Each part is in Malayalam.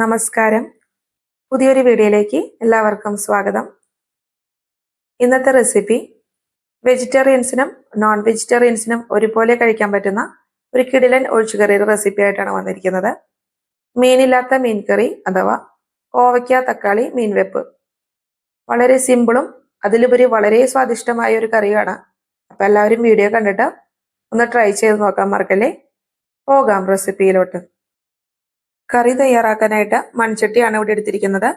നമസ്കാരം. പുതിയൊരു വീഡിയോയിലേക്ക് എല്ലാവർക്കും സ്വാഗതം. ഇന്നത്തെ റെസിപ്പി വെജിറ്റേറിയൻസിനും നോൺ വെജിറ്റേറിയൻസിനും ഒരുപോലെ കഴിക്കാൻ പറ്റുന്ന ഒരു കിടിലൻ ഒഴിച്ചുകറിയുടെ റെസിപ്പി ആയിട്ടാണ് വന്നിരിക്കുന്നത്. മീനില്ലാത്ത മീൻ കറി അഥവാ കോവയ്ക്ക തക്കാളി മീൻ വെപ്പ്. വളരെ സിമ്പിളും അതിലുപരി വളരെ സ്വാദിഷ്ടമായ ഒരു കറിയാണ്. അപ്പം എല്ലാവരും വീഡിയോ കണ്ടിട്ട് ഒന്ന് ട്രൈ ചെയ്ത് നോക്കാൻ മറക്കല്ലേ? പോകാം റെസിപ്പിയിലോട്ട് കറി തയ്യാറാക്കാനായിട്ട് മൺചട്ടിയാണ് ഇവിടെ എടുത്തിരിക്കുന്നത്.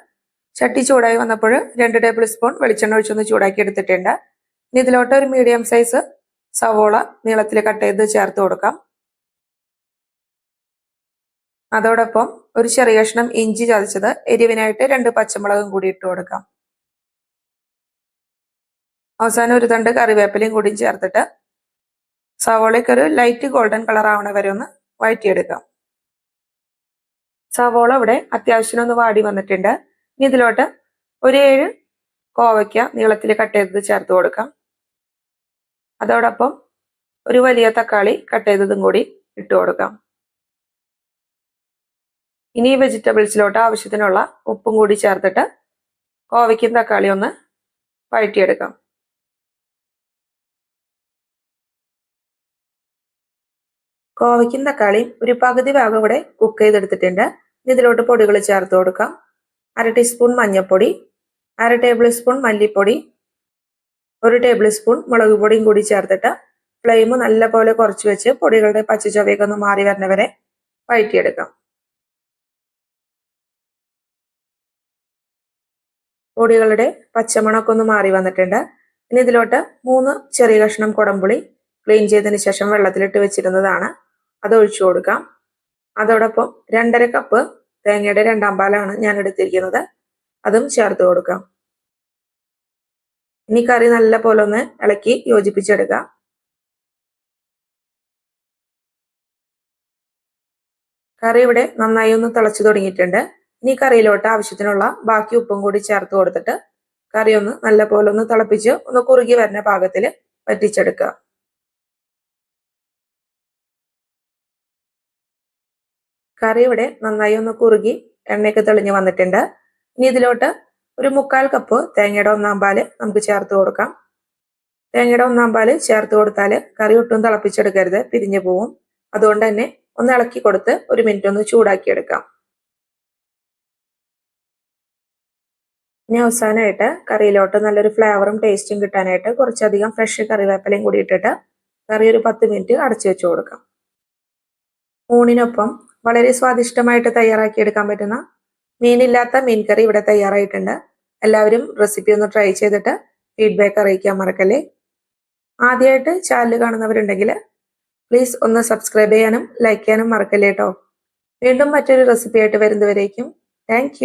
ചട്ടി ചൂടായി വന്നപ്പോൾ രണ്ട് ടേബിൾ സ്പൂൺ വെളിച്ചെണ്ണ ഒഴിച്ചൊന്ന് ചൂടാക്കി എടുത്തിട്ടുണ്ട്. ഇനി ഇതിലോട്ട് ഒരു മീഡിയം സൈസ് സവോള നീളത്തിൽ കട്ട് ചെയ്ത് ചേർത്ത് കൊടുക്കാം. അതോടൊപ്പം ഒരു ചെറിയ കഷ്ണം ഇഞ്ചി ചതച്ചത് എരിവിനായിട്ട് രണ്ട് പച്ചമുളകും കൂടി ഇട്ട് കൊടുക്കാം. അവസാനം ഒരു തണ്ട് കറിവേപ്പിലയും കൂടി ചേർത്തിട്ട് സവോളയ്ക്കൊരു ലൈറ്റ് ഗോൾഡൻ കളർ ആവണ വരെ ഒന്ന് വഴറ്റിയെടുക്കാം. സവോള ഇവിടെ അത്യാവശ്യം ഒന്ന് വാടി വന്നിട്ടുണ്ട്. ഇനി ഇതിലോട്ട് ഒരു ഏഴ് കോവയ്ക്ക നീളത്തിൽ കട്ട് ചെയ്തത് ചേർത്ത് കൊടുക്കാം. അതോടൊപ്പം ഒരു വലിയ തക്കാളി കട്ട് ചെയ്തതും കൂടി ഇട്ട് കൊടുക്കാം. ഇനി വെജിറ്റബിൾസിലോട്ട് ആവശ്യത്തിനുള്ള ഉപ്പും കൂടി ചേർത്തിട്ട് കോവയ്ക്കും തക്കാളി ഒന്ന് വഴറ്റിയെടുക്കാം. കോവയ്ക്കും തക്കാളിയും ഒരു പകുതി ഭാഗം ഇവിടെ കുക്ക് ചെയ്തെടുത്തിട്ടുണ്ട്. ഇതിലോട്ട് പൊടികൾ ചേർത്ത് കൊടുക്കാം. അര ടീസ്പൂൺ മഞ്ഞൾപ്പൊടി അര ടേബിൾ സ്പൂൺ മല്ലിപ്പൊടി ഒരു ടേബിൾ സ്പൂൺ മുളക് പൊടിയും കൂടി ചേർത്തിട്ട് ഫ്ലെയിം നല്ല പോലെ കുറച്ച് വെച്ച് പൊടികളുടെ പച്ചച്ചൊവയൊക്കെ ഒന്ന് മാറി വരുന്നവരെ വഴറ്റിയെടുക്കാം. പൊടികളുടെ പച്ചമണമൊക്കെ ഒന്ന് മാറി വന്നിട്ടുണ്ട്. ഇനി ഇതിലോട്ട് മൂന്ന് ചെറിയ കഷ്ണം കുടംപുളി ക്ലീൻ ചെയ്തതിന് ശേഷം വെള്ളത്തിലിട്ട് വെച്ചിരുന്നതാണ്. അത് ഒഴിച്ചു കൊടുക്കാം. അതോടൊപ്പം രണ്ടര കപ്പ് തേങ്ങയുടെ രണ്ടാം പാലാണ് ഞാൻ എടുത്തിരിക്കുന്നത്. അതും ചേർത്ത് കൊടുക്കാം. ഇനി കറി നല്ല പോലെ ഒന്ന് ഇളക്കി യോജിപ്പിച്ചെടുക്കാം. കറി ഇവിടെ നന്നായി ഒന്ന് തിളച്ചു തുടങ്ങിയിട്ടുണ്ട്. ഇനി കറിയിലോട്ട് ആവശ്യത്തിനുള്ള ബാക്കി ഉപ്പും കൂടി ചേർത്ത് കൊടുത്തിട്ട് കറി ഒന്ന് നല്ല പോലെ ഒന്ന് തിളപ്പിച്ച് ഒന്ന് കുറുകി വരുന്ന പാകത്തിൽ പറ്റിച്ചെടുക്കുക കറി ഇവിടെ നന്നായി ഒന്ന് കുറുകി എണ്ണയൊക്കെ തെളിഞ്ഞു വന്നിട്ടുണ്ട്. ഇനി ഇതിലോട്ട് ഒരു മുക്കാൽ കപ്പ് തേങ്ങയുടെ ഒന്നാം പാൽ നമുക്ക് ചേർത്ത് കൊടുക്കാം. തേങ്ങയുടെ ഒന്നാം പാൽ ചേർത്ത് കൊടുത്താൽ കറി ഒട്ടും തിളപ്പിച്ചെടുക്കരുത് പിരിഞ്ഞു പോവും. അതുകൊണ്ട് തന്നെ ഒന്ന് ഇളക്കി കൊടുത്ത് ഒരു മിനിറ്റ് ഒന്ന് ചൂടാക്കി എടുക്കാം ഇനി അവസാനമായിട്ട് കറിയിലോട്ട് നല്ലൊരു ഫ്ലേവറും ടേസ്റ്റും കിട്ടാനായിട്ട് കുറച്ചധികം ഫ്രഷ് കറിവേപ്പിലയും കൂടി ഇട്ടിട്ട് കറി ഒരു പത്ത് മിനിറ്റ് അടച്ചു വെച്ച് കൊടുക്കാം. ഊണിനൊപ്പം വളരെ സ്വാദിഷ്ടമായിട്ട് തയ്യാറാക്കി എടുക്കാൻ പറ്റുന്ന മീനില്ലാത്ത മീൻ കറി ഇവിടെ തയ്യാറായിട്ടുണ്ട്. എല്ലാവരും റെസിപ്പി ഒന്ന് ട്രൈ ചെയ്തിട്ട് ഫീഡ്ബാക്ക് അറിയിക്കാൻ മറക്കല്ലേ? ആദ്യമായിട്ട് ചാനൽ കാണുന്നവരുണ്ടെങ്കിൽ പ്ലീസ് ഒന്ന് സബ്സ്ക്രൈബ് ചെയ്യാനും ലൈക്ക് ചെയ്യാനും മറക്കല്ലേ കേട്ടോ വീണ്ടും മറ്റൊരു റെസിപ്പി ആയിട്ട് വരുന്നവരേക്കും താങ്ക്